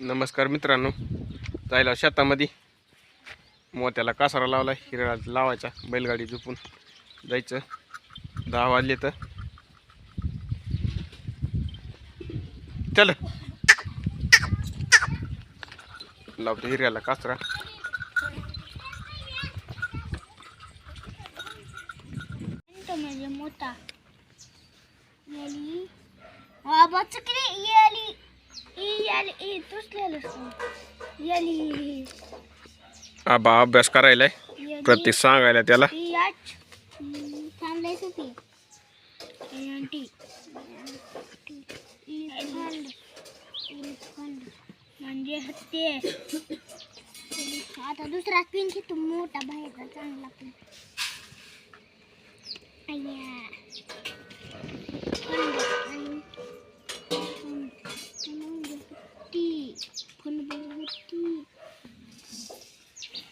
नमस्कार मित्रांनो. जायला शेतामध्ये. मोत्याला कासारा लावला हिरा लावायचा बैलगाडी झोपून जायचं. दहा वाजले तर. चल. लावतो हिऱ्याला कासरा. तो मोठा. आले ए तूच लिहिलंस या लिहिली आबा अभ्यास करायलाय प्रत्येक सांगायला त्याला. याच थांबलाय सोपी टी म्हणजे ते आता दुसरा पिन घेतो मोठा चांगला पिन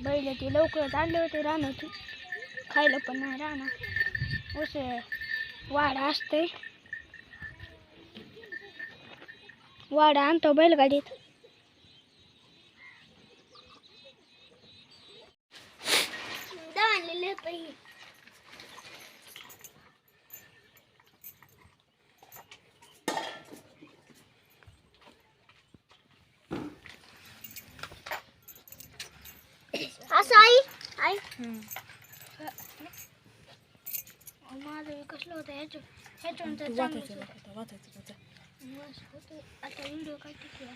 बैल ते लवकरच आणले होते रानातून खायला पण नाही राहणार. असं वाडा असते वाडा आणतो बैलगाडीत. आणलेले असं आई आई माझं कसलं होतं ह्याच्या. मस्त होतं. आता व्हिडिओ काढते.